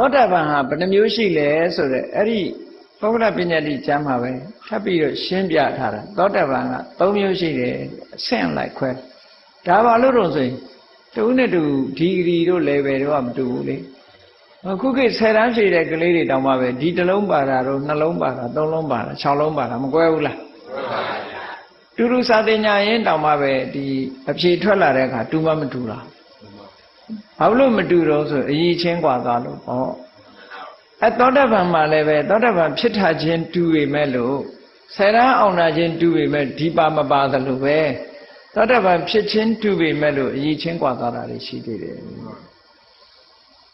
သောတာပန်ဟာဘယ်နှမျိုးရှိလဲဆိုတော့အဲ့ဒီပုဂ္ဂလပညာတိကျမ်းမှာပဲထပ်ပြီးတော့ရှင်းပြထားတာသောတာပန်က၃မျိုးရှိတယ်အဆင့်လိုက်ခွဲဒါပါလို့တော့ဆိုရင်တူနဲ့တူဒီဂရီတို့ level တို့ကမတူဘူးလေအခုခေတ်ဆယ်တန်းဖြည့်တဲ့ကလေးတွေတောင်မှပဲဒီတစ်လုံးပါတာတော့နှလုံးပါတာသုံးလုံးပါတာ၆လုံးပါတာမကွဲဘူးလားတူတူစာတင်ညာရင်တောင်မှပဲဒီအဖြေထွက်လာတဲ့အခါတူမှမတူလား ဘာလို့မတူတော့ဆိုအရေးချင်းกว่าသွားလို့ဟောအဲသောတာပန်မှာလည်းပဲသောတာပန်ဖြစ်ထားခြင်းတူပေမဲ့လို့ဆယ်တန်းအောင်နာခြင်းတူပေမဲ့ဒီပါမပါသလိုပဲသောတာပန်ဖြစ်ခြင်းတူပေမဲ့လို့အရေးချင်းกว่าသွားတာရှိသေးတယ်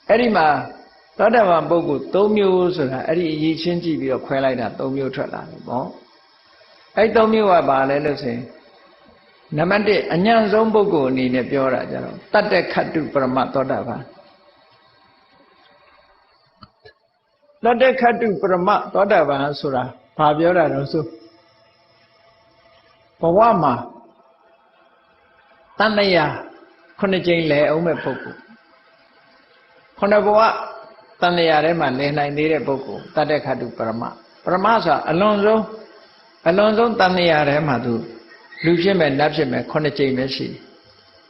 အဲ့ဒီမှာသောတာပန်ပုဂ္ဂိုလ်၃မျိုးဆိုတာအဲ့ဒီအရေးချင်းကြည့်ပြီးတော့ခွဲလိုက်တာ၃မျိုးထွက်လာတယ်ပေါ့အဲ့၃မျိုးကဘာလဲလို့ဆိုရင် နံပါတ်1အညံ့ဆုံးပုဂ္ဂိုလ်အနေနဲ့ပြောတာကြတော့တတ္တခတ္တုပရမသောတာပန်တတ္တခတ္တုပရမသောတာပန်ဆိုတာဘာပြောတာတော့ဆိုဘဝမှာတဏ္ဍယာခုနှစ်ကြိမ်လဲအောင်မဲ့ပုဂ္ဂိုလ်ခုနှစ်ဘဝတဏ္ဍယာထဲမှာလဲနိုင်သေးတဲ့ပုဂ္ဂိုလ်တတ္တခတ္တုပရမပရမဆိုတာအလွန်ဆုံးအလွန်ဆုံးတဏ္ဍယာထဲမှာသူ လူဖြစ်မဲ့နတ်ဖြစ်မဲ့ခုနှစ်ကြိမ်ပဲရှိတယ်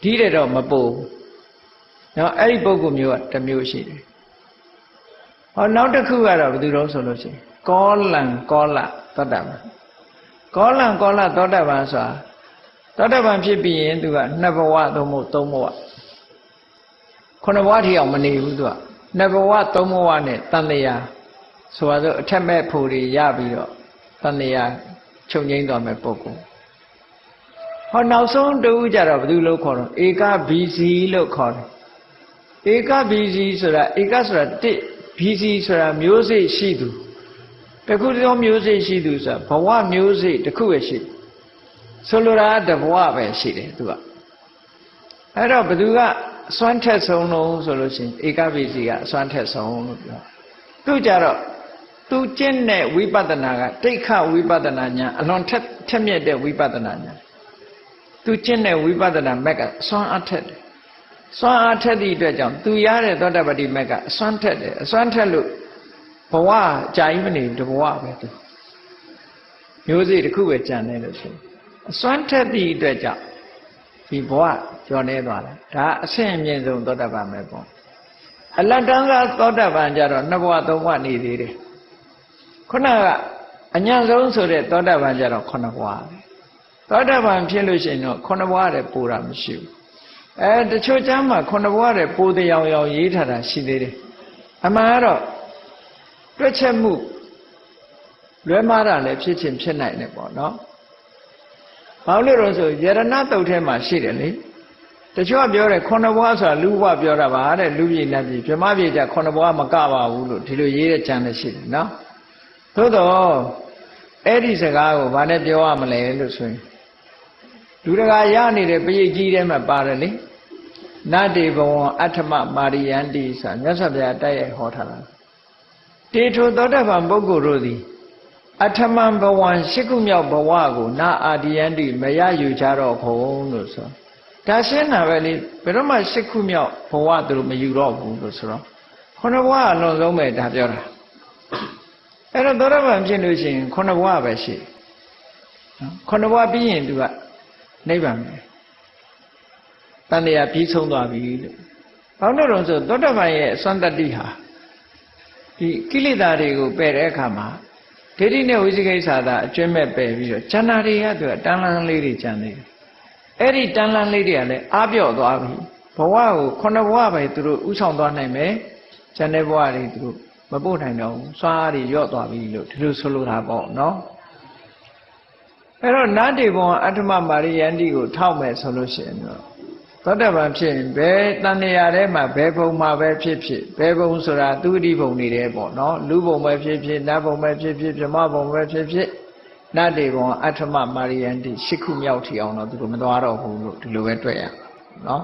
ဒီတဲ့တော့မပို့ဘူးနော်အဲ့ဒီပုဂ္ဂိုလ်မျိုးကတစ်မျိုးရှိတယ်ဟောနောက်တစ်ခုကတော့ဘယ်သူတော့ဆိုလို့ရှိရင်ကောလံကောလသောတာပန်ကောလံကောလသောတာပန်ဆိုတာသောတာပန်ဖြစ်ပြီးရင်သူကနှစ်ဘဝသုံးဘဝသုံးဘဝခုနှစ်ဘဝထိအောင်မနေဘူးသူကနှစ်ဘဝသုံးဘဝနဲ့တန်တရားဆိုပါစို့အထက်မဲ့ဖို့တွေရပြီးတော့တန်တရားချုပ်ငိမ့်သွားမဲ့ပုဂ္ဂိုလ် ဟောနောက်ဆုံးတူကြတော့ဘယ်သူလို့ခေါ်တော့ဧကဘီစီလို့ခေါ်တယ်ဧကဘီစီဆိုတာဧကဆိုတာတစ်ဘီစီဆိုတာမျိုးစိတ်ရှိသူတခုတည်းမျိုးစိတ်ရှိသူဆိုတာဘဝမျိုးစိတ်တစ်ခုပဲရှိဆိုလိုတာတဘဝပဲရှိတယ်သူကအဲ့တော့ဘသူကအစွမ်းထက်ဆုံးလုံးဆိုလို့ရှိရင်ဧကဘီစီကအစွမ်းထက်ဆုံးလို့ပြောသူကြတော့သူကျင့်တဲ့ဝိပဿနာကတိဋ္ဌဝိပဿနာညာအလွန်ထက်ထက်မြက်တဲ့ဝိပဿနာညာ သူကျင့်တဲ့ဝိပဿနာမက်ကစွမ်းအထက်တယ်စွမ်းအားထက်သည့်အတွက်ကြောင့်သူရတဲ့သောတပတိမက်ကအစွမ်းထက်တယ်အစွမ်းထက်လို့ဘဝကြာကြီးမနေဘူးတဘဝပဲသူမျိုးစေ့တစ်ခုပဲကြံနေလို့ဆိုအစွမ်းထက်သည့်အတွက်ကြောင့်ဒီဘဝကျော်နေသွားတာဒါအဆင့်အမြင့်ဆုံးသောတပန်ပဲပေါ့အလတ်တန်းကသောတပန်ကြတော့နှစ်ဘဝသုံးဘဝနေသေးတယ်ခုနကအညံ့ဆုံးဆိုတဲ့သောတပန်ကြတော့ခုနှစ်ဘဝပဲ သောတပန်ဖြစ်လို့ရှိရင်တော့ခုနှစ်ဘဝတည်းပူတာမရှိဘူးအဲတချို့ကျမ်းမှာခုနှစ်ဘဝတည်းပူတဲ့ရောင်ရောင်ရေးထားတာရှိသေးတယ်အမှန်ကတော့တွက်ချက်မှုလွဲမှားတာလည်းဖြစ်ချင်းဖြစ်နိုင်တယ်ပေါ့နော်ဘာလို့လဲဆိုယရဏတုတ်ထဲမှာရှိတယ်လေတချို့ကပြောတယ်ခုနှစ်ဘဝဆိုတာလူဘဝပြောတာပါတဲ့လူပြည်နတ်ပြည်ဗြဟ္မပြည်ကြခုနှစ်ဘဝမကပါဘူးလို့ဒီလိုရေးတဲ့ကျမ်းလည်းရှိတယ်နော်သို့တော့အဲ့ဒီစကားကိုဘာနဲ့ပြောရမလဲလို့ဆိုရင် လူတကာရနေတဲ့ပရိတ်ကြီးထဲမှာပါတယ်လေနတ္တိဘဝအဋ္ဌမမာရိယန္တိဆိုမြတ်စွာဘုရားတိုက်ရိုက်ဟောထားတာတေထိုသောတပန်ပုဂ္ဂိုလ်တို့သည်အထမံဘဝံရှစ်ခုမြောက်ဘဝကိုနာအာဒီယန္တိမရယူကြတော့ခုံလို့ဆိုဒါရှင်းတာပဲလေဘယ်တော့မှရှစ်ခုမြောက်ဘဝသူတို့မယူတော့ဘူးလို့ဆိုတော့ခုနဘဝအလွန်ဆုံးပဲဒါပြောတာအဲ့တော့သောတပန်ဖြစ်လို့ရှိရင်ခုနဘဝပဲရှိနော်ခုနဘဝပြီးရင်သူက နိဗ္ဗာန်ပဲတန်တရားပြီးဆုံးသွားပြီလို့ဘာလို့လဲဆိုသောတပန်ရဲ့အစွမ်းတတ္တိဟာဒီကိလေသာတွေကိုပယ်တဲ့အခါမှာဒိဋ္ဌိနဲ့ဝိသိကိစ္စသာအကျွမ်းမဲ့ပယ်ပြီးတော့ဉာဏတွေကသူကတန်လန်းလေးတွေဉာဏ်နေတယ်အဲ့ဒီတန်လန်းလေးတွေကလည်းအားပြော့သွားပြီဘဝကိုခုနှစ်ဘဝပဲသူတို့ဥဆောင်သွားနိုင်မယ်ဉာဏ်တဲ့ဘဝတွေသူတို့မပို့နိုင်တော့ဘူးစွမ်းအားတွေညော့သွားပြီလို့ဒီလိုဆိုလိုတာပေါ့နော် အဲ့တော့နတ်တေဘုံအဋ္ဌမမာရိယန္တိကိုထောက်မယ်ဆိုလို့ရှိရင်တော့သောတပန်ဖြစ်ရင်ဘယ်တန်ရာထဲမှာဘယ်ဘုံမှာပဲဖြစ်ဖြစ်ဘယ်ဘုံဆိုတာသူတိဘုံနေတယ်ပေါ့နော်လူဘုံပဲဖြစ်ဖြစ်နတ်ဘုံပဲဖြစ်ဖြစ်ဗြဟ္မဘုံပဲဖြစ်ဖြစ်နတ်တေဘုံအဋ္ဌမမာရိယန္တိရှစ်ခုမြောက်ထီအောင်တော့သူတို့မသွားတော့ဘူးလို့ဒီလိုပဲတွေ့ရနော်